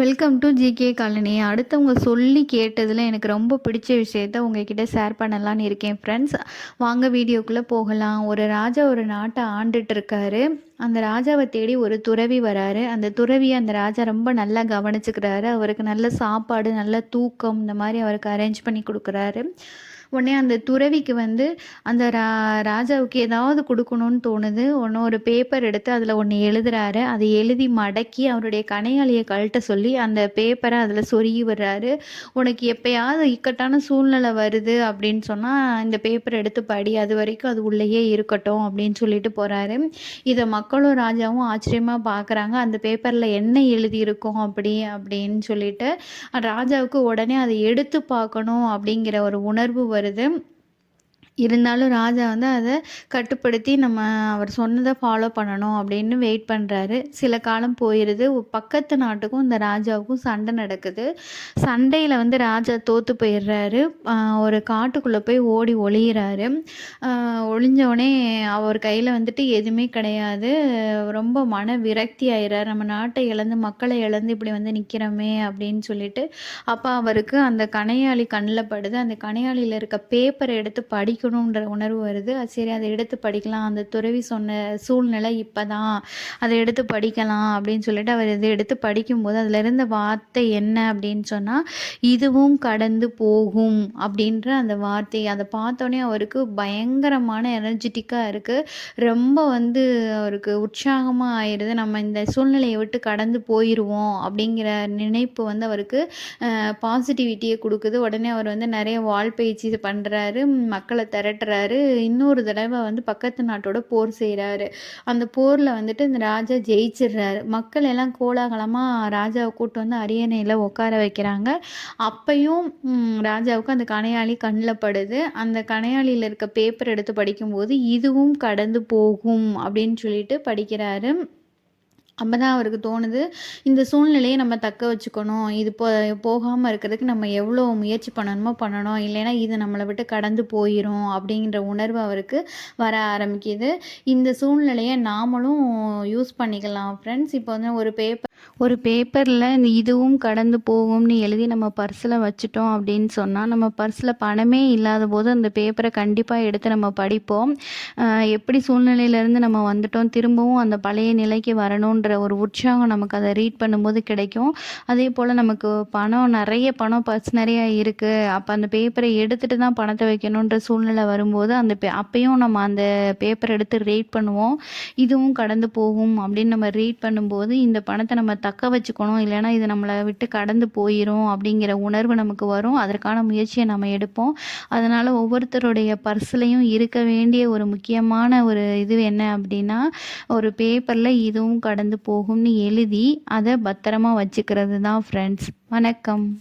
Welcome to GK colony அடுத்தவங்க சொல்லி கேட்டதில் எனக்கு ரொம்ப பிடிச்ச விஷயத்த உங்ககிட்ட ஷேர் பண்ணலான்னு இருக்கேன் ஃப்ரெண்ட்ஸ் வாங்க வீடியோக்குள்ளே போகலாம். ஒரு ராஜா ஒரு நாட்டை ஆண்டுட்டு இருக்காரு. அந்த ராஜாவை தேடி ஒரு துறவி வராரு. அந்த துறவியை அந்த ராஜா ரொம்ப நல்லா கவனிச்சுக்கிறாரு. அவருக்கு நல்ல சாப்பாடு நல்ல தூக்கம் இந்த மாதிரி அவருக்கு அரேஞ்ச் பண்ணி கொடுக்குறாரு. உடனே அந்த துறவிக்கு வந்து அந்த ரா ராஜாவுக்கு ஏதாவது கொடுக்கணும்னு தோணுது. ஒன்று ஒரு பேப்பர் எடுத்து அதில் ஒன்று எழுதுறாரு. அதை எழுதி மடக்கி அவருடைய கனையாளியை கழட்ட சொல்லி அந்த பேப்பரை அதில் சொருகி விடுறாரு. உனக்கு எப்பயாவது இக்கட்டான சூழ்நிலை வருது அப்படின்னு சொன்னால் இந்த பேப்பர் எடுத்து படி. அது வரைக்கும் அது உள்ளேயே இருக்கட்டும் அப்படின்னு சொல்லிட்டு போகிறாரு இதை மக்களும் ராஜாவும் ஆச்சரியமாக பார்க்குறாங்க அந்த பேப்பரில் என்ன எழுதியிருக்கோம் அப்படி அப்படின்னு சொல்லிட்டு ராஜாவுக்கு உடனே அதை எடுத்து பார்க்கணும் அப்படிங்கிற ஒரு உணர்வு வருது வருது இருந்தாலும் ராஜா வந்து அதை கட்டுப்படுத்தி நம்ம அவர் சொன்னதை ஃபாலோ பண்ணணும் அப்படின்னு வெயிட் பண்ணுறாரு சில காலம் போயிடுது பக்கத்து நாட்டுக்கும் இந்த ராஜாவுக்கும் சண்டை நடக்குது. சண்டையில் வந்து ராஜா தோற்று போயிடுறாரு. ஒரு காட்டுக்குள்ளே போய் ஓடி ஒளியிறாரு. ஒளிஞ்சோடனே அவர் கையில் வந்துட்டு எதுவுமே கிடையாது. ரொம்ப மன விரக்தி ஆயிடுறாரு நம்ம நாட்டை இழந்து மக்களை இழந்து இப்படி வந்து நிற்கிறோமே அப்படின்னு சொல்லிட்டு அப்போ அவருக்கு அந்த கனையாளி கண்ணில் படுது. அந்த கனையாளியில் இருக்க பேப்பரை எடுத்து படிக்க படிக்கணுன்ற உணர்வு வருது. சரி அதை எடுத்து படிக்கலாம். அந்த துறவி சொன்ன சூழ்நிலை இப்போ தான் அதை எடுத்து படிக்கலாம் அப்படின்னு சொல்லிட்டு அவர் இதை எடுத்து படிக்கும்போது அதில் இருந்த வார்த்தை என்ன அப்படின்னு சொன்னால் இதுவும் கடந்து போகும் அப்படின்ற அந்த வார்த்தை. அதை பார்த்தோன்னே அவருக்கு பயங்கரமான எனர்ஜெட்டிக்காக இருக்குது ரொம்ப வந்து அவருக்கு உற்சாகமாக ஆயிடுது நம்ம இந்த சூழ்நிலையை விட்டு கடந்து போயிடுவோம் அப்படிங்கிற நினைப்பு வந்து அவருக்கு பாசிட்டிவிட்டியை கொடுக்குது. உடனே அவர் வந்து நிறைய வால் பயிற்சி பண்ணுறாரு மக்களை திரட்டுறாரு. இன்னொரு தடவை வந்து பக்கத்து நாட்டோட போர் செய்கிறாரு அந்த போரில் வந்துட்டு இந்த ராஜா ஜெயிச்சிடுறாரு. மக்கள் எல்லாம் கோலாகலமாக ராஜாவை கூட்டு வந்து அரியணையில் உட்கார வைக்கிறாங்க. அப்பையும் ராஜாவுக்கு அந்த கணையாளி கண்ணில் படுது. அந்த கணையாளியில் இருக்க பேப்பர் எடுத்து படிக்கும்போது இதுவும் கடந்து போகும் அப்படின்னு சொல்லிட்டு படிக்கிறாரு. அப்போ தான் அவருக்கு தோணுது. இந்த சூழ்நிலையை நம்ம தக்க வச்சுக்கணும். இது போ போகாமல் இருக்கிறதுக்கு நம்ம எவ்வளோ முயற்சி பண்ணணுமோ பண்ணணும். இல்லைன்னா இது நம்மளை விட்டு கடந்து போயிடும் அப்படிங்கிற உணர்வு அவருக்கு வர ஆரம்பிக்குது. இந்த சூழ்நிலையை நாமளும் யூஸ் பண்ணிக்கலாம் ஃப்ரெண்ட்ஸ் இப்போ வந்து ஒரு பேப்பர் ஒரு பேப்பரில் இந்த இதுவும் கடந்து போகும்னு எழுதி நம்ம பர்ஸில் வச்சுட்டோம் அப்படின்னு சொன்னால் நம்ம பர்ஸில் பணமே இல்லாத போது அந்த பேப்பரை கண்டிப்பாக எடுத்து நம்ம படிப்போம். எப்படி சூழ்நிலையிலேருந்து நம்ம வந்துட்டோம் திரும்பவும் அந்த பழைய நிலைக்கு அப்படின்ற ஒரு உற்சாகம் நமக்கு அதை ரீட் பண்ணும்போது கிடைக்கும். அதே போல் நமக்கு பணம் நிறைய பணம் பர்ஸ் நிறையா இருக்குது அப்போ அந்த பேப்பரை எடுத்துகிட்டு தான் பணத்தை வைக்கணுன்ற சூழ்நிலை வரும்போது அந்த பே அப்பையும் நம்ம அந்த பேப்பரை எடுத்து ரீட் பண்ணுவோம். இதுவும் கடந்து போகும் அப்படின்னு நம்ம ரீட் பண்ணும்போது இந்த பணத்தை நம்ம தக்க வச்சுக்கணும். இல்லைன்னா இது நம்மளை விட்டு கடந்து போயிடும் அப்படிங்கிற உணர்வு நமக்கு வரும். அதற்கான முயற்சியை நம்ம எடுப்போம். அதனால் ஒவ்வொருத்தருடைய பர்ஸ்லையும் இருக்க வேண்டிய ஒரு முக்கியமான ஒரு இது என்ன அப்படின்னா ஒரு பேப்பரில் இதுவும் கடந்து போகும்னு எழுதி அதை பத்திரமா வச்சுக்கிறது தான் ஃப்ரெண்ட்ஸ் வணக்கம்.